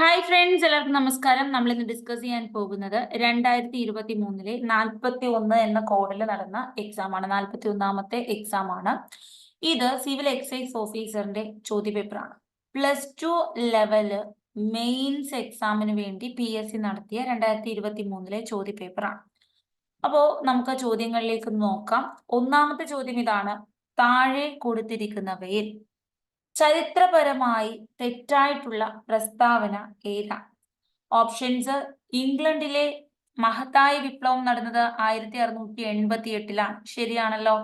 Hi friends എല്ലാവർക്കും നമസ്കാരം. നമ്മൾ ഇന്ന് ഡിസ്കസ് ചെയ്യാൻ പോകുന്നത് രണ്ടായിരത്തി ഇരുപത്തി മൂന്നിലെ നാൽപ്പത്തി ഒന്ന് എന്ന കോഡിൽ നടന്ന എക്സാം ആണ്. നാൽപ്പത്തി ഒന്നാമത്തെ എക്സാം ആണ്. ഇത് സിവിൽ എക്സൈസ് ഓഫീസറിന്റെ ചോദ്യപേപ്പറാണ് പ്ലസ് ടു ലെവൽ മെയിൻസ് എക്സാമിന് വേണ്ടി പി എസ് സി നടത്തിയ രണ്ടായിരത്തി ഇരുപത്തി മൂന്നിലെ ചോദ്യപേപ്പറാണ് അപ്പോ നമുക്ക് ചോദ്യങ്ങളിലേക്ക് നോക്കാം. ഒന്നാമത്തെ ചോദ്യം ഇതാണ്. താഴെ കൊടുത്തിരിക്കുന്നവയിൽ ചരിത്രപരമായി തെറ്റായിട്ടുള്ള പ്രസ്താവന ഏതാ? ഓപ്ഷൻസ് ഇംഗ്ലണ്ടിലെ മഹത്തായ വിപ്ലവം നടന്നത് ആയിരത്തി അറുന്നൂറ്റി എൺപത്തി എട്ടിലാണ് ശരിയാണല്ലോ?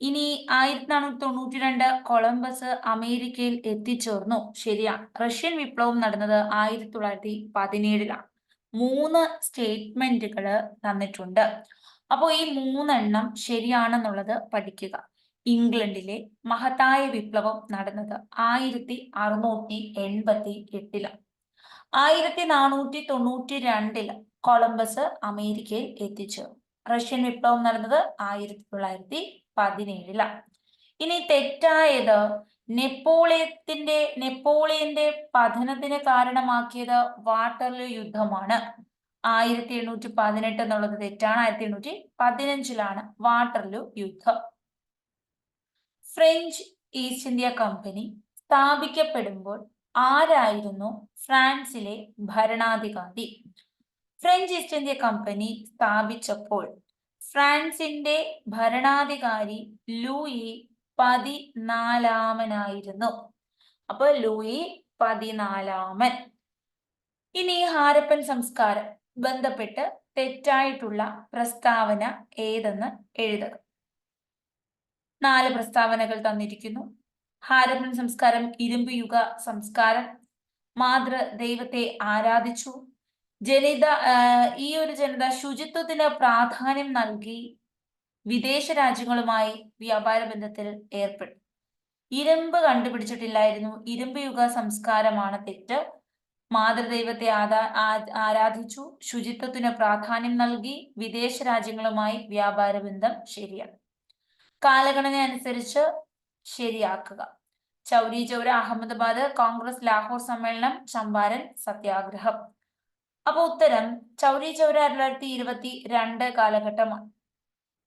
ഇനി ആയിരത്തി നാനൂറ്റി തൊണ്ണൂറ്റി രണ്ട് കൊളംബസ് അമേരിക്കയിൽ എത്തിച്ചേർന്നു. ശരിയാണ് റഷ്യൻ വിപ്ലവം നടന്നത് ആയിരത്തി തൊള്ളായിരത്തി പതിനേഴിലാണ് മൂന്ന് സ്റ്റേറ്റ്മെന്റുകൾ തന്നിട്ടുണ്ട്. അപ്പോൾ ഈ മൂന്നെണ്ണം ശരിയാണെന്നുള്ളത് പഠിക്കുക. ഇംഗ്ലണ്ടിലെ മഹത്തായ വിപ്ലവം നടന്നത് ആയിരത്തി അറുന്നൂറ്റി എൺപത്തി എട്ടിലാണ്. ആയിരത്തി നാനൂറ്റി തൊണ്ണൂറ്റി രണ്ടിൽ കൊളംബസ് അമേരിക്കയിൽ എത്തിച്ചു. റഷ്യൻ വിപ്ലവം നടന്നത് ആയിരത്തി തൊള്ളായിരത്തി പതിനേഴിലാണ്. ഇനി തെറ്റായത് നെപ്പോളിയത്തിന്റെ നെപ്പോളിയന്റെ പതനത്തിന് കാരണമാക്കിയത് വാട്ടർലു യുദ്ധമാണ്. ആയിരത്തി എണ്ണൂറ്റി പതിനെട്ട് എന്നുള്ളത് തെറ്റാണ്. ആയിരത്തി എണ്ണൂറ്റി പതിനഞ്ചിലാണ് വാട്ടർലു യുദ്ധം. ഫ്രഞ്ച് ഈസ്റ്റ് ഇന്ത്യ കമ്പനി സ്ഥാപിക്കപ്പെടുമ്പോൾ ആരായിരുന്നു ഫ്രാൻസിലെ ഭരണാധികാരി? ഫ്രഞ്ച് ഈസ്റ്റ് ഇന്ത്യ കമ്പനി സ്ഥാപിച്ചപ്പോൾ ഫ്രാൻസിന്റെ ഭരണാധികാരി ലൂയി പതിനാലാമനായിരുന്നു. അപ്പൊ ലൂയി പതിനാലാമൻ. ഇനി ഹാരപ്പൻ സംസ്കാരം ബന്ധപ്പെട്ട് തെറ്റായിട്ടുള്ള പ്രസ്താവന ഏതെന്ന് എഴുതുക. നാല് പ്രസ്താവനകൾ തന്നിരിക്കുന്നു. ഹാരപ്പൻ സംസ്കാരം ഇരുമ്പ് യുഗ സംസ്കാരം. മാതൃ ദൈവത്തെ ആരാധിച്ചു. ജനിത ഈ ഒരു ജനത ശുചിത്വത്തിന് പ്രാധാന്യം നൽകി വിദേശ രാജ്യങ്ങളുമായി വ്യാപാര ബന്ധത്തിൽ ഏർപ്പെട്ടു. ഇരുമ്പ് കണ്ടുപിടിച്ചിട്ടില്ലായിരുന്നു. ഇരുമ്പ് യുഗ സംസ്കാരമാണ് തെറ്റ്. മാതൃദൈവത്തെ ആദാ ആരാധിച്ചു. ശുചിത്വത്തിന് പ്രാധാന്യം നൽകി വിദേശ രാജ്യങ്ങളുമായി വ്യാപാര ബന്ധം ശരിയാണ് കാലഗണന അനുസരിച്ച് ശരിയാക്കുക. ചൗരി ചൗര അഹമ്മദാബാദ് കോൺഗ്രസ് ലാഹോർ സമ്മേളനം ചമ്പാരൻ സത്യാഗ്രഹം. അപ്പൊ ഉത്തരം ചൗരി ചൗര രണ്ടായിരത്തി ഇരുപത്തി രണ്ട് കാലഘട്ടമാണ്.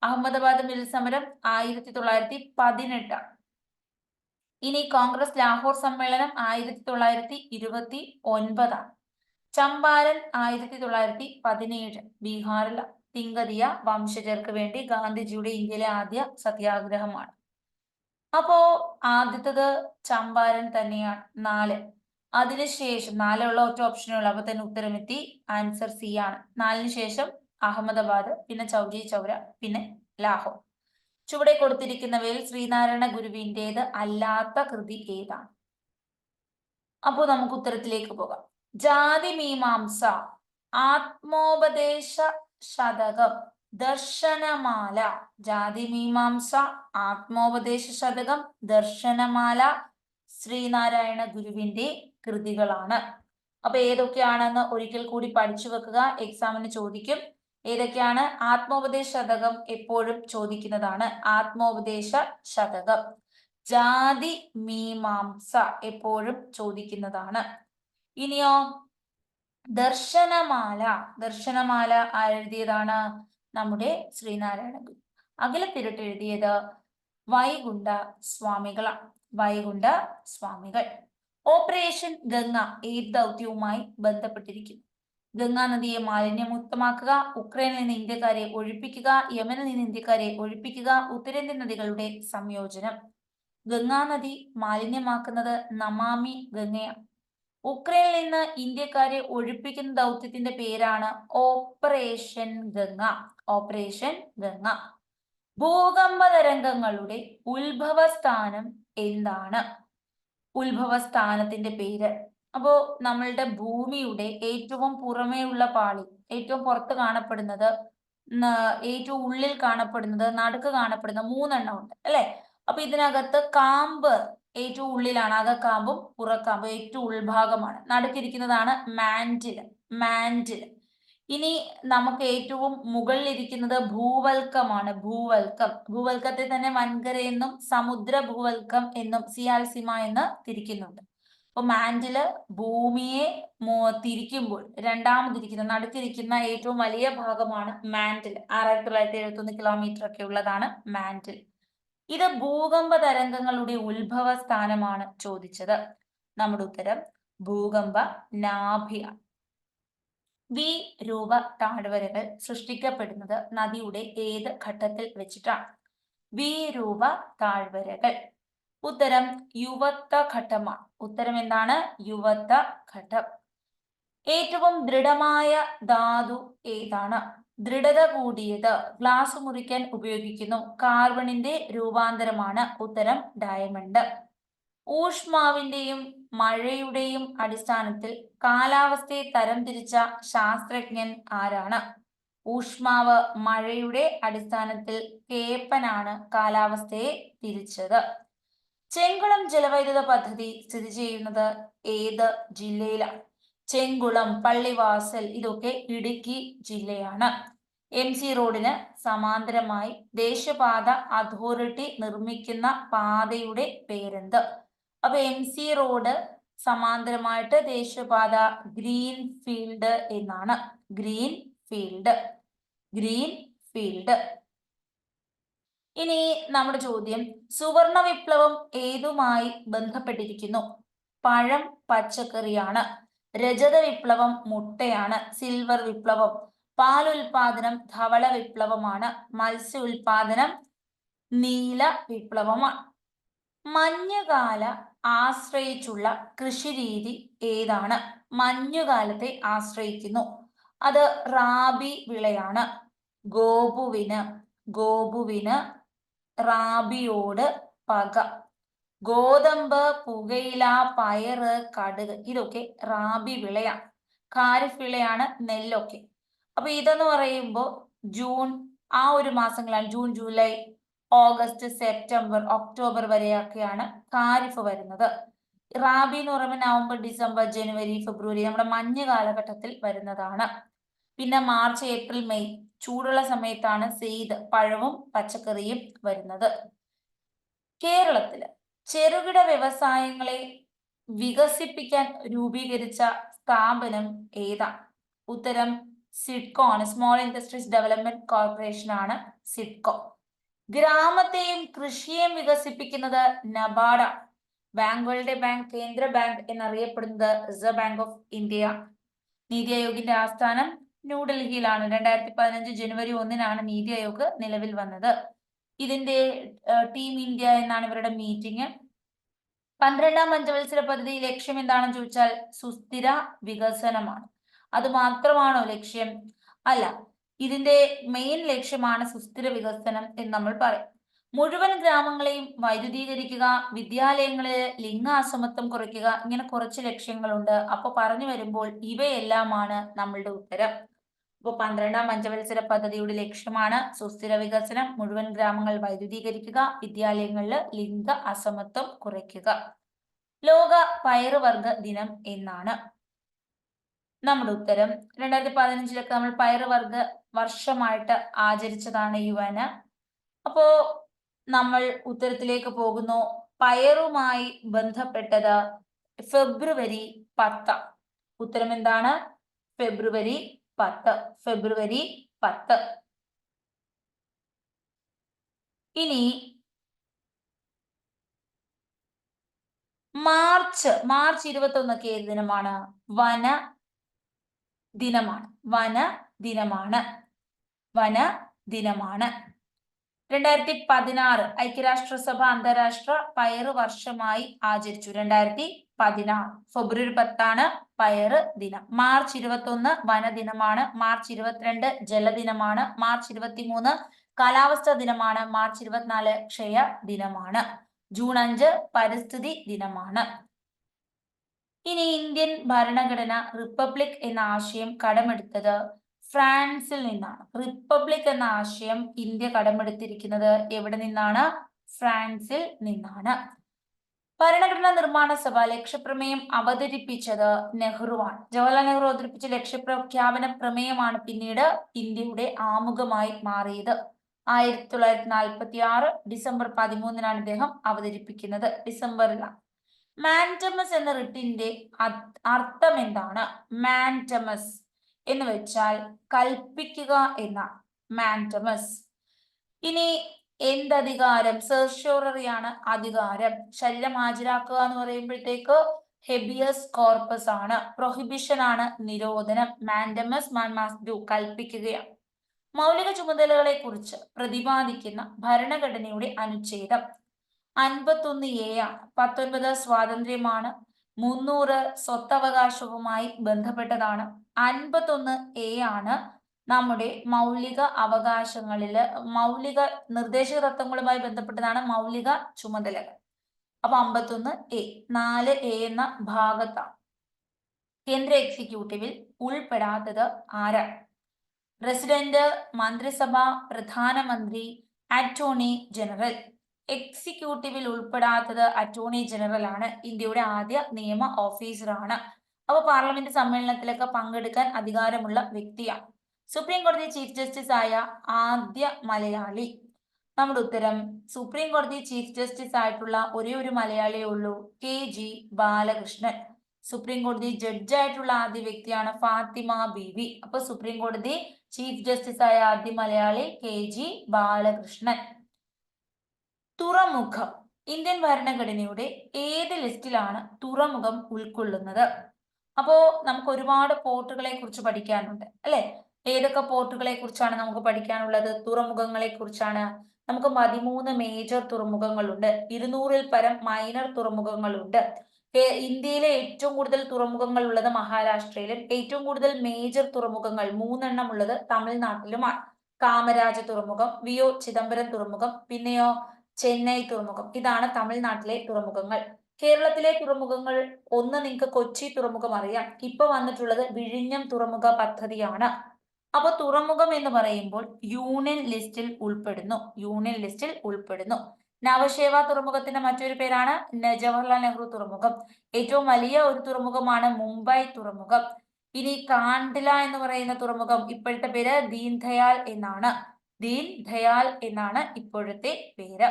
അഹമ്മദാബാദ് മിൽ സമരം ആയിരത്തി തൊള്ളായിരത്തി പതിനെട്ടാണ് ഇനി കോൺഗ്രസ് ലാഹോർ സമ്മേളനം ആയിരത്തി തൊള്ളായിരത്തി ഇരുപത്തി ഒൻപതാണ് ചമ്പാരൻ ആയിരത്തി തൊള്ളായിരത്തി പതിനേഴ് ബീഹാറിലാണ്. തിങ്കതിയ വംശജർക്ക് വേണ്ടി ഗാന്ധിജിയുടെ ഇന്ത്യയിലെ ആദ്യ സത്യാഗ്രഹമാണ്. അപ്പോ ആദ്യത്തത് ചമ്പാരൻ തന്നെയാണ് നാല്. അതിനുശേഷം നാലുള്ള ഒറ്റ ഓപ്ഷനുള്ള അപ്പൊ തന്നെ ഉത്തരമെത്തി ആൻസർ സി ആണ്. നാലിന് ശേഷം അഹമ്മദാബാദ് പിന്നെ ചൗരി ചൗര പിന്നെ ലാഹോർ. ചുവടെ കൊടുത്തിരിക്കുന്നവയിൽ ശ്രീനാരായണ ഗുരുവിന്റെത് അല്ലാത്ത കൃതി ഏതാണ്? അപ്പോൾ നമുക്ക് ഉത്തരത്തിലേക്ക് പോകാം. ജാതി മീമാംസ ആത്മോപദേശ ശതകം. ദർശനമാല. ജാതിമീമാംസ ആത്മോപദേശ ശതകം. ദർശനമാല. ശ്രീനാരായണ ഗുരുവിന്റെ കൃതികളാണ്. അപ്പൊ ഏതൊക്കെയാണെന്ന് ഒരിക്കൽ കൂടി പഠിച്ചു വെക്കുക. എക്സാമിന് ചോദിക്കും. ഏതൊക്കെയാണ് ആത്മോപദേശ ശതകം എപ്പോഴും ചോദിക്കുന്നതാണ്? ആത്മോപദേശ ശതകം. ജാതി മീമാംസ എപ്പോഴും ചോദിക്കുന്നതാണ്. ഇനിയോ ദർശനമാല. ദർശനമാല ആരെഴുതിയതാണ്? നമ്മുടെ ശ്രീനാരായണ ഗുരു. അഖിലത്തിരട്ട് എഴുതിയത് വൈകുണ്ഠ സ്വാമികളാണ്. വൈകുണ്ഠ സ്വാമികൾ. ഓപ്പറേഷൻ ഗംഗ ഏത് ദൗത്യവുമായി ബന്ധപ്പെട്ടിരിക്കുന്നു. ഗംഗാ നദിയെ മാലിന്യമുക്തമാക്കുക ഉക്രൈനിൽ നിന്ന് ഇന്ത്യക്കാരെ ഒഴിപ്പിക്കുക യമനിൽ നിന്ന് ഇന്ത്യക്കാരെ ഒഴിപ്പിക്കുക ഉത്തരേന്ത്യൻ നദികളുടെ സംയോജനം. ഗംഗാ നദി മാലിന്യമാക്കുന്നത് നമാമി ഗംഗയാണ്. ഉക്രൈനിൽ നിന്ന് ഇന്ത്യക്കാരെ ഒഴിപ്പിക്കുന്ന ദൗത്യത്തിന്റെ പേരാണ് ഓപ്പറേഷൻ ഗംഗ. ഓപ്പറേഷൻ ഗംഗ. ഭൂകമ്പ തരംഗങ്ങളുടെ ഉത്ഭവസ്ഥാനം എന്താണ്? ഉത്ഭവസ്ഥാനത്തിന്റെ പേര്. അപ്പോ നമ്മളുടെ ഭൂമിയുടെ ഏറ്റവും പുറമേയുള്ള പാളി ഏറ്റവും പുറത്ത് കാണപ്പെടുന്നത് ഏറ്റവും ഉള്ളിൽ കാണപ്പെടുന്നത് നടുക്ക് കാണപ്പെടുന്ന മൂന്നെണ്ണം ഉണ്ട് അല്ലെ? അപ്പൊ ഇതിനകത്ത് കാമ്പ് ഏറ്റവും ഉള്ളിലാണ്. അകക്കാമ്പും പുറക്കാമ്പും ഏറ്റവും ഉൾഭാഗമാണ്. നടുക്കിരിക്കുന്നതാണ് മാൻഡിൽ മാൻഡിൽ ഇനി നമുക്ക് ഏറ്റവും മുകളിലിരിക്കുന്നത് ഭൂവൽക്കമാണ്. ഭൂവൽക്കം. ഭൂവൽക്കത്തെ തന്നെ വൻകര എന്നും സമുദ്ര ഭൂവൽക്കം എന്നും സിയാൽസിമ എന്ന് തിരിക്കുന്നുണ്ട്. അപ്പൊ മാൻഡിൽ ഭൂമിയെ തിരിക്കുമ്പോൾ രണ്ടാമതിരിക്കുന്ന നടുക്കിരിക്കുന്ന ഏറ്റവും വലിയ ഭാഗമാണ് മാൻഡിൽ ആറായിരത്തി തൊള്ളായിരത്തി എഴുപത്തി ഒന്ന് കിലോമീറ്റർ ഒക്കെ ഉള്ളതാണ് മാൻഡിൽ ഇത് ഭൂകമ്പ തരംഗങ്ങളുടെ ഉത്ഭവ സ്ഥാനമാണ് ചോദിച്ചത്. നമ്മുടെ ഉത്തരം ഭൂകമ്പ നാഭിയാണ് വി രൂപ താഴ്വരകൾ സൃഷ്ടിക്കപ്പെടുന്നത് നദിയുടെ ഏത് ഘട്ടത്തിൽ വെച്ചിട്ടാണ്? വി രൂപ താഴ്വരകൾ. ഉത്തരം യുവത്വ ഘട്ടമാണ്. ഉത്തരം എന്താണ്? യുവത്വ ഘട്ടം. ഏറ്റവും ദൃഢമായ ധാതു ഏതാണ്? ദൃഢത കൂടിയത് ഗ്ലാസ് മുറിക്കാൻ ഉപയോഗിക്കുന്നു. കാർബണിന്റെ രൂപാന്തരമാണ് ഉത്തരം ഡയമണ്ട് ഊഷ്മാവിന്റെയും മഴയുടെയും അടിസ്ഥാനത്തിൽ കാലാവസ്ഥയെ തരംതിരിച്ച ശാസ്ത്രജ്ഞൻ ആരാണ്? ഊഷ്മാവ് മഴയുടെ അടിസ്ഥാനത്തിൽ കേപ്പനാണ് കാലാവസ്ഥയെ തിരിച്ചത്. ചെങ്കുളം ജലവൈദ്യുത പദ്ധതി സ്ഥിതി ചെയ്യുന്നത് ഏത് ജില്ലയിലാണ്? ചെങ്കുളം പള്ളിവാസൽ ഇതൊക്കെ ഇടുക്കി ജില്ലയാണ്. എം സി റോഡിന് സമാന്തരമായി ദേശീയപാത അതോറിറ്റി നിർമ്മിക്കുന്ന പാതയുടെ പേരെന്ത്? അപ്പൊ എം സി റോഡ് സമാന്തരമായിട്ട് ദേശീയപാത ഗ്രീൻ ഫീൽഡ് എന്നാണ്. Green field. Green field. ഇനി നമ്മുടെ ചോദ്യം. സുവർണ വിപ്ലവം ഏതുമായി ബന്ധപ്പെട്ടിരിക്കുന്നു? പഴം പച്ചക്കറിയാണ്. രജത വിപ്ലവം മുട്ടയാണ് സിൽവർ വിപ്ലവം. പാൽ ഉൽപാദനം ധവള വിപ്ലവമാണ്. മത്സ്യ ഉൽപാദനം നീല വിപ്ലവമാണ്. മഞ്ഞുകാല ആശ്രയിച്ചുള്ള കൃഷിരീതി ഏതാണ്? മഞ്ഞുകാലത്തെ ആശ്രയിക്കുന്നു. അത് റാബി വിളയാണ്. ഗോപുവിന് ഗോപുവിന് റാബിയോട് പക. ഗോതമ്പ് പുകയില പയറ് കടുക് ഇതൊക്കെ റാബി വിളയാണ്. ഖാരിഫ് വിളയാണ് നെല്ലൊക്കെ. അപ്പൊ ഇതെന്ന് പറയുമ്പോൾ ജൂൺ ആ ഒരു മാസങ്ങളാണ്. June July August September October വരെയൊക്കെയാണ് kharif വരുന്നത്. റാബി എന്ന് പറയുമ്പോൾ നവംബർ ഡിസംബർ ജനുവരി ഫെബ്രുവരി നമ്മുടെ മഞ്ഞ് കാലഘട്ടത്തിൽ വരുന്നതാണ്. പിന്നെ മാർച്ച് ഏപ്രിൽ മെയ് ചൂടുള്ള സമയത്താണ് സെയ്ത് പഴവും പച്ചക്കറിയും വരുന്നത്. കേരളത്തിൽ ചെറുകിട വ്യവസായങ്ങളെ വികസിപ്പിക്കാൻ രൂപീകരിച്ച സ്ഥാപനം ഏതാ? ഉത്തരം സിഡ്കോ ആണ്. സ്മോൾ ഇൻഡസ്ട്രീസ് ഡെവലപ്മെന്റ് കോർപ്പറേഷൻ ആണ് സിഡ്കോ ഗ്രാമത്തെയും കൃഷിയെയും വികസിപ്പിക്കുന്നത് നബാർഡ് ബാങ്കുകളുടെ ബാങ്ക് കേന്ദ്ര ബാങ്ക് എന്നറിയപ്പെടുന്നത് Reserve Bank of India NITI ആയോഗിന്റെ ആസ്ഥാനം ന്യൂഡൽഹിയിലാണ് രണ്ടായിരത്തി പതിനഞ്ച് ജനുവരി ഒന്നിനാണ് നീതി ആയോഗ് നിലവിൽ വന്നത്. ഇതിന്റെ ടീം ഇന്ത്യ എന്നാണ് ഇവരുടെ മീറ്റിംഗ്. പന്ത്രണ്ടാം പഞ്ചവത്സര പദ്ധതി ലക്ഷ്യം എന്താണെന്ന് ചോദിച്ചാൽ സുസ്ഥിര വികസനമാണ്. അത് മാത്രമാണോ ലക്ഷ്യം? അല്ല ഇതിന്റെ മെയിൻ ലക്ഷ്യമാണ് സുസ്ഥിര വികസനം എന്ന് നമ്മൾ പറയും. മുഴുവൻ ഗ്രാമങ്ങളെയും വൈദ്യുതീകരിക്കുക വിദ്യാലയങ്ങളിൽ ലിംഗാസമത്വം കുറയ്ക്കുക ഇങ്ങനെ കുറച്ച് ലക്ഷ്യങ്ങളുണ്ട്. അപ്പൊ പറഞ്ഞു വരുമ്പോൾ ഇവയെല്ലാമാണ് നമ്മളുടെ ഉത്തരം. അപ്പോൾ പന്ത്രണ്ടാം പഞ്ചവത്സര പദ്ധതിയുടെ ലക്ഷ്യമാണ് സുസ്ഥിര വികസനം മുഴുവൻ ഗ്രാമങ്ങൾ വൈദ്യുതീകരിക്കുക വിദ്യാലയങ്ങളിൽ ലിംഗ അസമത്വം കുറയ്ക്കുക. ലോക പയറുവർഗ ദിനം എന്നാണ് നമ്മുടെ ഉത്തരം. രണ്ടായിരത്തി പതിനഞ്ചിലൊക്കെ നമ്മൾ പയറുവർഗ വർഷമായിട്ട് ആചരിച്ചതാണ് യുവന്. അപ്പോ നമ്മൾ ഉത്തരത്തിലേക്ക് പോകുന്നു. പയറുമായി ബന്ധപ്പെട്ടത് ഫെബ്രുവരി പത്ത്. ഉത്തരം എന്താണ്? ഫെബ്രുവരി പത്ത്. ഫെബ്രുവരി പത്ത്. ഇനി മാർച്ച് മാർച്ച് ഇരുപത്തി ഒന്നൊക്കെ ഏത് ദിനമാണ്? വന ദിനമാണ്. വന ദിനമാണ്. വന ദിനമാണ്. രണ്ടായിരത്തി പതിനാറ് ഐക്യരാഷ്ട്രസഭ അന്താരാഷ്ട്ര പയറ് വർഷമായി ആചരിച്ചു. രണ്ടായിരത്തി പതിനാറ് ഫെബ്രുവരി പത്താണ് പയറ് ദിനം. മാർച്ച് ഇരുപത്തി ഒന്ന് വനദിനമാണ് മാർച്ച് ഇരുപത്തിരണ്ട് ജലദിനമാണ് മാർച്ച് ഇരുപത്തി മൂന്ന് കാലാവസ്ഥാ ദിനമാണ് മാർച്ച് ഇരുപത്തിനാല് ക്ഷയ ദിനമാണ്. ജൂൺ അഞ്ച് പരിസ്ഥിതി ദിനമാണ്. ഇനി ഇന്ത്യൻ ഭരണഘടന റിപ്പബ്ലിക് എന്ന ആശയം കടമെടുത്തത് ഫ്രാൻസിൽ നിന്നാണ്. റിപ്പബ്ലിക് എന്ന ആശയം ഇന്ത്യ കടമെടുത്തിരിക്കുന്നത് എവിടെ നിന്നാണ്? ഫ്രാൻസിൽ നിന്നാണ്. ഭരണഘടനാ നിർമ്മാണ സഭ ലക്ഷ്യപ്രമേയം അവതരിപ്പിച്ചത് നെഹ്റുവാണ്. ജവഹർലാൽ നെഹ്റു അവതരിപ്പിച്ച ലക്ഷ്യപ്രഖ്യാപന പ്രമേയമാണ് പിന്നീട് ഇന്ത്യയുടെ ആമുഖമായി മാറിയത്. ആയിരത്തി തൊള്ളായിരത്തി നാൽപ്പത്തി ആറ് ഡിസംബർ പതിമൂന്നിനാണ് ഇദ്ദേഹം അവതരിപ്പിക്കുന്നത്. ഡിസംബറിലാണ്. മാന്റമസ് എന്ന റിട്ടിന്റെ അർത്ഥം എന്താണ്? മാന്റമസ് എന്ന് വെച്ചാൽ കൽപ്പിക്കുക എന്ന മാന്റമസ് ഇനി എന്തധികാരം? സെർഷ്യോററിയാണ് അധികാരം. ശരീരം ഹാജരാക്കുക എന്ന് പറയുമ്പോഴത്തേക്ക് ഹെബിയസ് കോർപ്പസ് ആണ്. പ്രൊഹിബിഷൻ ആണ് നിരോധനം. മാൻഡമസ് മാൻ മാസ് ഡു കൽപ്പിക്കുകയാണ്. മൗലിക ചുമതലകളെ കുറിച്ച് പ്രതിപാദിക്കുന്ന ഭരണഘടനയുടെ അനുച്ഛേദം അൻപത്തൊന്ന് എ ആണ്. പത്തൊൻപത് സ്വാതന്ത്ര്യമാണ്. മുന്നൂറ് സ്വത്തവകാശവുമായി ബന്ധപ്പെട്ടതാണ്. അൻപത്തൊന്ന് എ ആണ് നമ്മുടെ മൗലിക അവകാശങ്ങളിൽ മൗലിക നിർദ്ദേശക തത്വങ്ങളുമായി ബന്ധപ്പെട്ടതാണ് മൗലിക ചുമതലകൾ. അപ്പൊ അമ്പത്തൊന്ന് എ നാല് എ എന്ന ഭാഗത്താണ്. കേന്ദ്ര എക്സിക്യൂട്ടീവിൽ ഉൾപ്പെടാത്തത് ആരാണ്? പ്രസിഡന്റ് മന്ത്രിസഭ പ്രധാനമന്ത്രി അറ്റോർണി ജനറൽ. എക്സിക്യൂട്ടീവിൽ ഉൾപ്പെടാത്തത് അറ്റോർണി ജനറൽ ആണ് ഇന്ത്യയുടെ ആദ്യ നിയമ ഓഫീസറാണ്. അപ്പൊ പാർലമെന്റ് സമ്മേളനത്തിലൊക്കെ പങ്കെടുക്കാൻ അധികാരമുള്ള വ്യക്തിയാണ്. സുപ്രീം കോടതി ചീഫ് ജസ്റ്റിസ് ആയ ആദ്യ മലയാളി. നമ്മുടെ ഉത്തരം സുപ്രീം കോടതി ചീഫ് ജസ്റ്റിസ് ആയിട്ടുള്ള ഒരേ ഒരു മലയാളിയേ ഉള്ളൂ കെ ജി ബാലകൃഷ്ണൻ. സുപ്രീം കോടതി ജഡ്ജായിട്ടുള്ള ആദ്യ വ്യക്തിയാണ് ഫാത്തിമ ബീവി. അപ്പൊ സുപ്രീം കോടതി ചീഫ് ജസ്റ്റിസ് ആയ ആദ്യ മലയാളി കെ ജി ബാലകൃഷ്ണൻ. തുറമുഖം. ഇന്ത്യൻ ഭരണഘടനയുടെ ഏത് ലിസ്റ്റിലാണ് തുറമുഖം ഉൾക്കൊള്ളുന്നത്? അപ്പോ നമുക്ക് ഒരുപാട് പോർട്ടുകളെ കുറിച്ച് പഠിക്കാനുണ്ട് അല്ലെ? ഏതൊക്കെ പോർട്ടുകളെ കുറിച്ചാണ് നമുക്ക് പഠിക്കാനുള്ളത്? തുറമുഖങ്ങളെ കുറിച്ചാണ്. നമുക്ക് പതിമൂന്ന് മേജർ തുറമുഖങ്ങളുണ്ട്. ഇരുന്നൂറിൽ പരം മൈനർ തുറമുഖങ്ങളുണ്ട്. ഇന്ത്യയിലെ ഏറ്റവും കൂടുതൽ തുറമുഖങ്ങൾ ഉള്ളത് മഹാരാഷ്ട്രയിലും ഏറ്റവും കൂടുതൽ മേജർ തുറമുഖങ്ങൾ മൂന്നെണ്ണം ഉള്ളത് തമിഴ്നാട്ടിലുമാണ്. കാമരാജ തുറമുഖം വിയോ ചിദംബരം തുറമുഖം പിന്നെയോ ചെന്നൈ തുറമുഖം. ഇതാണ് തമിഴ്നാട്ടിലെ തുറമുഖങ്ങൾ. കേരളത്തിലെ തുറമുഖങ്ങൾ ഒന്ന് നിങ്ങൾക്ക് കൊച്ചി തുറമുഖം അറിയാം. ഇപ്പൊ വന്നിട്ടുള്ളത് വിഴിഞ്ഞം തുറമുഖ പദ്ധതിയാണ്. അപ്പൊ തുറമുഖം എന്ന് പറയുമ്പോൾ യൂണിയൻ ലിസ്റ്റിൽ ഉൾപ്പെടുന്നു. യൂണിയൻ ലിസ്റ്റിൽ ഉൾപ്പെടുന്നു. നവശേവ തുറമുഖത്തിന്റെ മറ്റൊരു പേരാണ് ജവഹർലാൽ നെഹ്റു തുറമുഖം. ഏറ്റവും വലിയ ഒരു തുറമുഖമാണ് മുംബൈ തുറമുഖം. ഇനി കാണ്ടില എന്ന് പറയുന്ന തുറമുഖം ഇപ്പോഴത്തെ പേര് ദീൻ ദയാൽ എന്നാണ്. ദീൻ ദയാൽ എന്നാണ് ഇപ്പോഴത്തെ പേര്.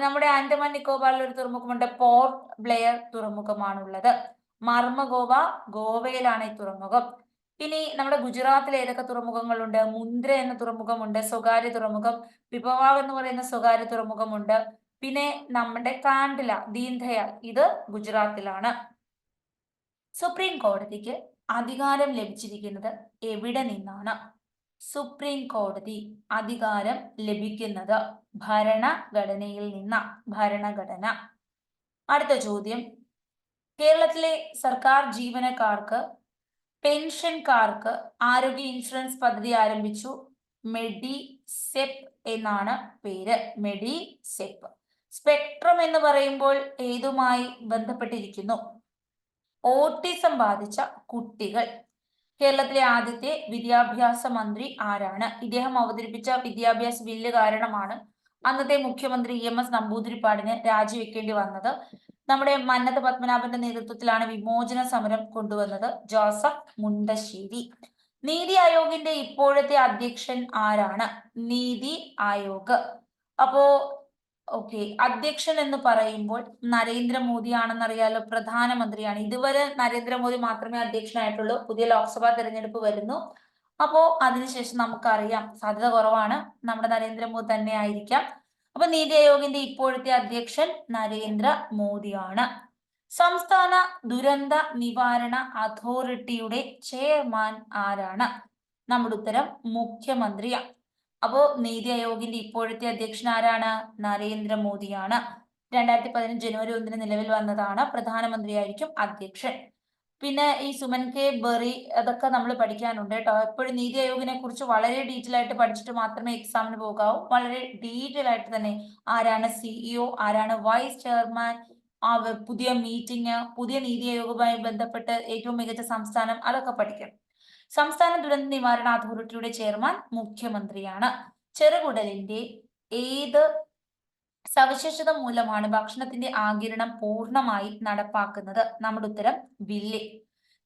നമ്മുടെ ആൻഡമാൻ നിക്കോബാറിൽ ഒരു തുറമുഖമുണ്ട്. പോർട്ട് ബ്ലെയർ തുറമുഖമാണുള്ളത്. മർമ്മഗോവ ഗോവയിലാണ് ഈ തുറമുഖം. ഇനി നമ്മുടെ ഗുജറാത്തിൽ ഏതൊക്കെ തുറമുഖങ്ങളുണ്ട്? മുന്ദ്ര എന്ന തുറമുഖമുണ്ട് സ്വകാര്യ തുറമുഖം വിഭവാവ് എന്ന് പറയുന്ന സ്വകാര്യ തുറമുഖമുണ്ട്. പിന്നെ നമ്മുടെ കാണ്ടില ദീൻദയാൽ ഇത് ഗുജറാത്തിലാണ്. സുപ്രീം കോടതിക്ക് അധികാരം ലഭിച്ചിരിക്കുന്നത് എവിടെ നിന്നാണ്? സുപ്രീം കോടതി അധികാരം ലഭിക്കുന്നത് ഭരണഘടനയിൽ നിന്ന ഭരണഘടന. അടുത്ത ചോദ്യം. കേരളത്തിലെ സർക്കാർ ജീവനക്കാർക്ക് പെൻഷൻകാർക്ക് ആരോഗ്യ ഇൻഷുറൻസ് പദ്ധതി ആരംഭിച്ചു. മെഡി സെപ്പ് എന്നാണ് പേര്. മെഡി സെപ്പ് സ്പെക്ട്രം എന്ന് പറയുമ്പോൾ ഏതുമായി ബന്ധപ്പെട്ടിരിക്കുന്നു? ഓട്ടിസം ബാധിച്ച കുട്ടികൾ. കേരളത്തിലെ ആദ്യത്തെ വിദ്യാഭ്യാസ മന്ത്രി ആരാണ്? ഇദ്ദേഹം അവതരിപ്പിച്ച വിദ്യാഭ്യാസ ബില്ല് കാരണമാണ് അന്നത്തെ മുഖ്യമന്ത്രി എം എസ് നമ്പൂതിരിപ്പാടിന് രാജിവെക്കേണ്ടി വന്നത് നമ്മുടെ മന്നത്ത് പത്മനാഭന്റെ നേതൃത്വത്തിലാണ് വിമോചന സമരം കൊണ്ടുവന്നത് ജോസഫ് മുണ്ടശ്ശേരി. നീതി ആയോഗിന്റെ ഇപ്പോഴത്തെ അധ്യക്ഷൻ ആരാണ്? നീതി ആയോഗ്. അപ്പോ ഓക്കെ അധ്യക്ഷൻ എന്ന് പറയുമ്പോൾ നരേന്ദ്രമോദി ആണെന്നറിയാലോ പ്രധാനമന്ത്രിയാണ്. ഇതുവരെ നരേന്ദ്രമോദി മാത്രമേ അധ്യക്ഷനായിട്ടുള്ളൂ. പുതിയ ലോക്സഭാ തെരഞ്ഞെടുപ്പ് വരുന്നു. അപ്പോ അതിനുശേഷം നമുക്കറിയാം സാധ്യത കുറവാണ്. നമ്മുടെ നരേന്ദ്രമോദി തന്നെ ആയിരിക്കാം. അപ്പൊ നീതി ആയോഗിന്റെ ഇപ്പോഴത്തെ അധ്യക്ഷൻ നരേന്ദ്ര മോദിയാണ്. സംസ്ഥാന ദുരന്ത നിവാരണ അതോറിറ്റിയുടെ ചെയർമാൻ ആരാണ്? നമ്മുടെ ഉത്തരം മുഖ്യമന്ത്രിയാണ് അപ്പോ നീതി ആയോഗിന്റെ ഇപ്പോഴത്തെ അധ്യക്ഷൻ ആരാണ്? നരേന്ദ്രമോദിയാണ്. രണ്ടായിരത്തി പതിനഞ്ച് ജനുവരി ഒന്നിന് നിലവിൽ വന്നതാണ് പ്രധാനമന്ത്രിയായിരിക്കും അധ്യക്ഷൻ. പിന്നെ ഈ സുമൻ കെ ബെറി അതൊക്കെ നമ്മൾ പഠിക്കാനുണ്ട് കേട്ടോ. എപ്പോഴും നീതി ആയോഗിനെ കുറിച്ച് വളരെ ഡീറ്റെയിൽ ആയിട്ട് പഠിച്ചിട്ട് മാത്രമേ എക്സാമിന് പോകാവൂ. വളരെ ഡീറ്റെയിൽ ആയിട്ട് തന്നെ ആരാണ് സിഇഒ ആരാണ് വൈസ് ചെയർമാൻ ആ പുതിയ മീറ്റിംഗ് പുതിയ നീതി ആയോഗവുമായി ബന്ധപ്പെട്ട് ഏറ്റവും മികച്ച സംസ്ഥാനം അതൊക്കെ പഠിക്കണം. സംസ്ഥാന ദുരന്ത നിവാരണ അതോറിറ്റിയുടെ ചെയർമാൻ മുഖ്യമന്ത്രിയാണ്. ചെറുകുടലിന്റെ ഏത് സവിശേഷത മൂലമാണ് ഭക്ഷണത്തിന്റെ ആകിരണം പൂർണമായി നടപ്പാക്കുന്നത്. നമ്മുടെ ഉത്തരം വില്ല്.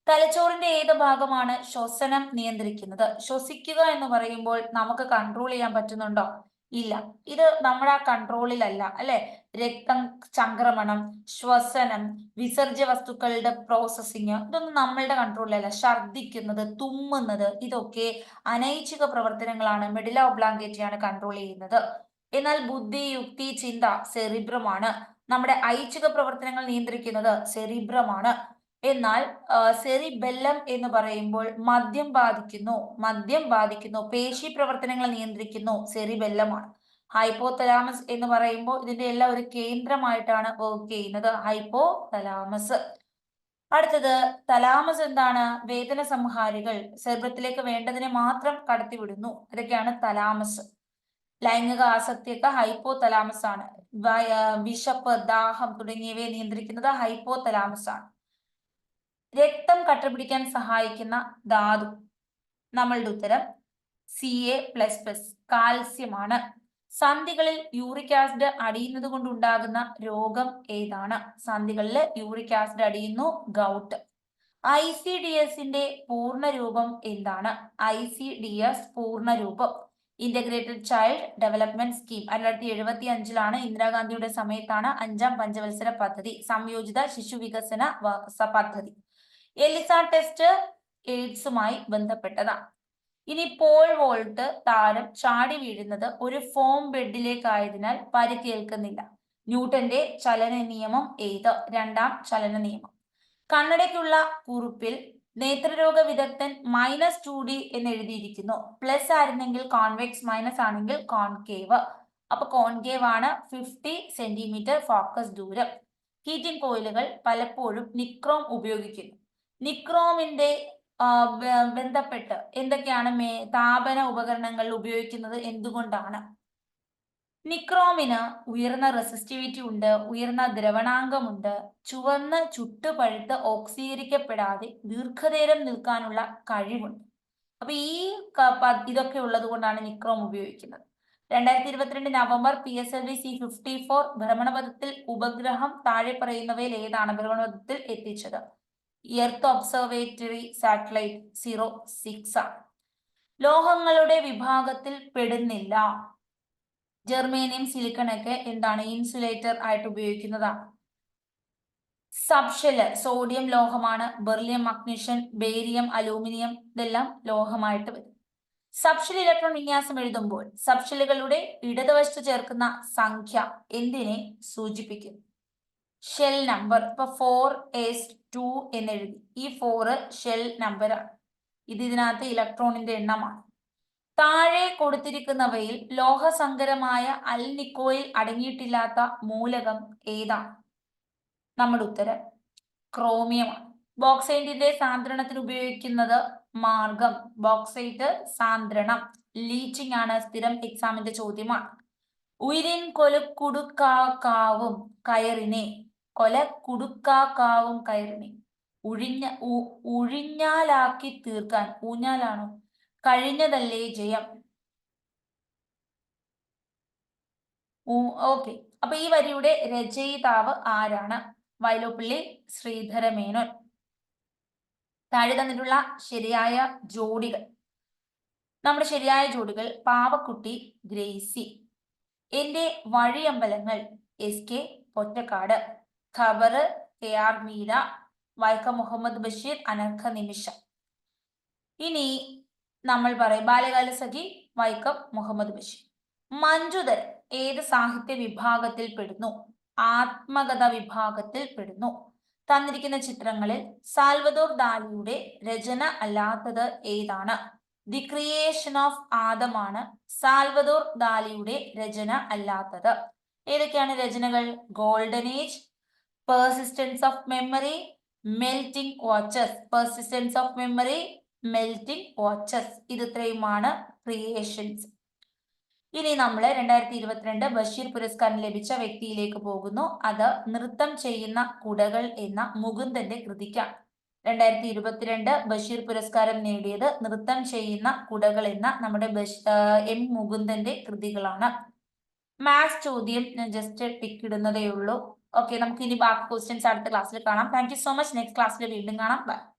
തലച്ചോറിന്റെ ഏത് ഭാഗമാണ് ശ്വസനം നിയന്ത്രിക്കുന്നത്? ശ്വസിക്കുക എന്ന് പറയുമ്പോൾ നമുക്ക് കൺട്രോൾ ചെയ്യാൻ പറ്റുന്നുണ്ടോ? ഇല്ല. ഇത് നമ്മുടെ ആ കൺട്രോളിലല്ല അല്ലെ രക്തം ചംക്രമണം ശ്വസനം വിസർജ്യ വസ്തുക്കളുടെ പ്രോസസ്സിങ് ഇതൊന്നും നമ്മളുടെ കൺട്രോളിലല്ല ഛർദ്ദിക്കുന്നത് തുമ്മുന്നത് ഇതൊക്കെ അനൈച്ഛിക പ്രവർത്തനങ്ങളാണ്. മെഡില ഒബ്ലാങ്കേറ്റയാണ് കൺട്രോൾ ചെയ്യുന്നത്. എന്നാൽ ബുദ്ധി യുക്തി ചിന്ത സെറിബ്രമാണ്. നമ്മുടെ ഐച്ഛിക പ്രവർത്തനങ്ങൾ നിയന്ത്രിക്കുന്നത് സെറിബ്രമാണ്. എന്നാൽ സെറിബെല്ലം എന്ന് പറയുമ്പോൾ മദ്യം ബാധിക്കുന്നു മദ്യം ബാധിക്കുന്നു പേശി പ്രവർത്തനങ്ങൾ നിയന്ത്രിക്കുന്നു സെറിബെല്ലമാണ്. ഹൈപ്പോതലാമസ് എന്ന് പറയുമ്പോൾ ഇതിന്റെ എല്ലാം ഒരു കേന്ദ്രമായിട്ടാണ് വർക്ക് ചെയ്യുന്നത് ഹൈപ്പോ തലാമസ് അടുത്തത് തലാമസ് എന്താണ്? വേദന സംഹാരികൾ സെർബത്തിലേക്ക് വേണ്ടതിനെ മാത്രം കടത്തിവിടുന്നു. ഇതൊക്കെയാണ് തലാമസ്. ലൈംഗിക ആസക്തിയൊക്കെ ഹൈപ്പോ തലാമസ് ആണ് വിശപ്പ് ദാഹം തുടങ്ങിയവയെ നിയന്ത്രിക്കുന്നത് ഹൈപ്പോ തലാമസ് ആണ് രക്തം കട്ടപിടിക്കാൻ സഹായിക്കുന്ന ധാതു. നമ്മളുടെ ഉത്തരം സി എ പ്ലസ് പ്ലസ് കാൽസ്യമാണ്. സന്ധികളിൽ യൂറിക് ആസിഡ് അടിയുന്നത് കൊണ്ടുണ്ടാകുന്ന രോഗം ഏതാണ്? സന്ധികളിൽ യൂറിക് ആസിഡ് അടിയുന്നു ഗൗട്ട്. ഐ സി ഡി എസിന്റെ പൂർണ രൂപം എന്താണ്? ഐ സി ഡി എസ് പൂർണ രൂപം. ഇന്റഗ്രേറ്റഡ് ചൈൽഡ് ഡെവലപ്മെന്റ് സ്കീം ആയിരത്തി തൊള്ളായിരത്തി എഴുപത്തി അഞ്ചിലാണ് ഇന്ദിരാഗാന്ധിയുടെ സമയത്താണ് അഞ്ചാം പഞ്ചവത്സര പദ്ധതി സംയോജിത ശിശു വികസന പദ്ധതി. എലിസ ടെസ്റ്റ് എയ്ഡ്സുമായി ബന്ധപ്പെട്ടതാണ് ഇനി പോൾ വോൾട്ട് താരം ചാടി വീഴുന്നത് ഒരു ഫോം ബെഡിലേക്കായതിനാൽ പരിക്കേൽക്കുന്നില്ല. ന്യൂട്ടന്റെ ചലന നിയമം ഏത് രണ്ടാം ചലന നിയമം കണ്ണടയ്ക്കുള്ള കുറിപ്പിൽ നേത്രരോഗ വിദഗ്ധൻ മൈനസ് ടു ഡി എന്ന് എഴുതിയിരിക്കുന്നു പ്ലസ് ആയിരുന്നെങ്കിൽ കോൺവെക്സ് മൈനസ് ആണെങ്കിൽ കോൺകേവ് അപ്പൊ കോൺകേവ് ആണ് ഫിഫ്റ്റി സെന്റിമീറ്റർ ഫോക്കസ് ദൂരം. ഹീറ്റിംഗ് കോയിലുകൾ പലപ്പോഴും നിക്രോം ഉപയോഗിക്കുന്നു. നിക്രോമിന്റെ ബന്ധപ്പെട്ട് എന്തൊക്കെയാണ് താപന ഉപകരണങ്ങൾ ഉപയോഗിക്കുന്നത്? എന്തുകൊണ്ടാണ്? നിക്രോമിന് ഉയർന്ന റെസിസ്റ്റിവിറ്റി ഉണ്ട് ഉയർന്ന ദ്രവണാങ്കമുണ്ട് ചുവന്ന് ചുട്ടുപഴുത്ത് ഓക്സീകരിക്കപ്പെടാതെ ദീർഘനേരം നിൽക്കാനുള്ള കഴിവുണ്ട്. അപ്പൊ ഈ ഇതൊക്കെ ഉള്ളത് കൊണ്ടാണ് നിക്രോം ഉപയോഗിക്കുന്നത്. രണ്ടായിരത്തി ഇരുപത്തിരണ്ട് November P S L V C fifty four ഭ്രമണപഥത്തിൽ ഉപഗ്രഹം താഴെ പറയുന്നവയിൽ ഏതാണ് ഭ്രമണപഥത്തിൽ എത്തിച്ചത്? Earth observatory satellite zero six ആണ്. ലോഹങ്ങളുടെ വിഭാഗത്തിൽ പെടുന്നില്ല. ജെർമേനിയം സിലിക്കൺ ഒക്കെ എന്താണ് ഇൻസുലേറ്റർ ആയിട്ട് ഉപയോഗിക്കുന്നതാണ്. സബ്ഷെൽ സോഡിയം ലോഹമാണ്. ബെർലിയം മഗ്നീഷ്യം ബേരിയം അലൂമിനിയം ഇതെല്ലാം ലോഹമായിട്ട് വരും. സബ്ഷെൽ ഇലക്ട്രോൺ വിന്യാസം എഴുതുമ്പോൾ സബ്ഷെലുകളുടെ ഇടതുവശത്ത് ചേർക്കുന്ന സംഖ്യ എന്തിനെ സൂചിപ്പിക്കുന്നു ഷെൽ നമ്പർ ഇപ്പൊ ഫോർ എസ് ടു എന്നെഴുതി. ഈ ഫോറ് ഷെൽ നമ്പറാണ് ഇത് ഇതിനകത്ത് ഇലക്ട്രോണിന്റെ എണ്ണമാണ്. താഴെ കൊടുത്തിരിക്കുന്നവയിൽ ലോഹസങ്കരമായ അൽ നിക്കോയിൽ അടങ്ങിയിട്ടില്ലാത്ത മൂലകം ഏതാ? നമ്മുടെ ഉത്തരം ക്രോമിയമാണ്. ബോക്സൈറ്റിന്റെ സാന്ദ്രണത്തിന് ഉപയോഗിക്കുന്നത് മാർഗം. ബോക്സൈറ്റ് സാന്ദ്രണം. ലീച്ചിങ് ആണ് സ്ഥിരം എക്സാമിന്റെ ചോദ്യമാണ്. ഉയരിൻ കൊലുക്കുടുക്കാവും കയറിനെ. കൊല കുടുക്കാക്കാവും കയറിനെ. ഉഴിഞ്ഞ ഉഴിഞ്ഞാലാക്കി തീർക്കാൻ ഊഞ്ഞാലാണോ? കഴിഞ്ഞതല്ലേ ജയം? ഓക്കെ അപ്പൊ ഈ വരിയുടെ രചയിതാവ് ആരാണ്? വയലോപ്പള്ളി ശ്രീധരമേനോൻ. താഴെ തന്നിട്ടുള്ള ശരിയായ ജോഡികൾ. നമ്മുടെ ശരിയായ ജോഡികൾ പാവക്കുട്ടി ഗ്രേസി എന്റെ വഴിയമ്പലങ്ങൾ S K Pottekkatt Khabar K R Meera Vaikom Muhammad Basheer Anargha Nimisham ഇനി നമ്മൾ പറയും ബാല്യകാല സഖി വൈക്കം മുഹമ്മദ് ബഷീർ. മഞ്ജുതൻ ഏത് സാഹിത്യ വിഭാഗത്തിൽ പെടുന്നു? ആത്മകഥ വിഭാഗത്തിൽ പെടുന്നു. തന്നിരിക്കുന്ന ചിത്രങ്ങളിൽ സാൽവദോർ ദാലിയുടെ രചന അല്ലാത്തത് ഏതാണ്? ദി ക്രിയേഷൻ ഓഫ് ആദമാണ് സാൽവദോർ ദാലിയുടെ രചന അല്ലാത്തത്. ഏതൊക്കെയാണ് രചനകൾ? Golden age persistence of memory melting watches. Persistence of memory melting watches ഇത് ഇത്രയുമാണ് ക്രിയേഷൻസ് ഇനി നമ്മൾ രണ്ടായിരത്തി ഇരുപത്തിരണ്ട് ബഷീർ പുരസ്കാരം ലഭിച്ച വ്യക്തിയിലേക്ക് പോകുന്നു. അത് നൃത്തം ചെയ്യുന്ന കുടകൾ എന്ന മുകുന്ദന്റെ കൃതിക്കാണ് രണ്ടായിരത്തി ഇരുപത്തിരണ്ട് ബഷീർ പുരസ്കാരം നേടിയത് നൃത്തം ചെയ്യുന്ന കുടകൾ എന്ന നമ്മുടെ എം മുകുന്ദന്റെ കൃതികളാണ്. മാത്സ് ചോദ്യം ജസ്റ്റ് ടിക്ക് ഇടുന്നതേ ഉള്ളൂ. ഓക്കെ നമുക്ക് ഇനി ബാക്കി ക്വസ്റ്റ്യൻസ് അടുത്ത ക്ലാസ്സിൽ കാണാം. താങ്ക് സോ മച്ച് നെക്സ്റ്റ് ക്ലാസ്സിൽ വീണ്ടും കാണാം. ബൈ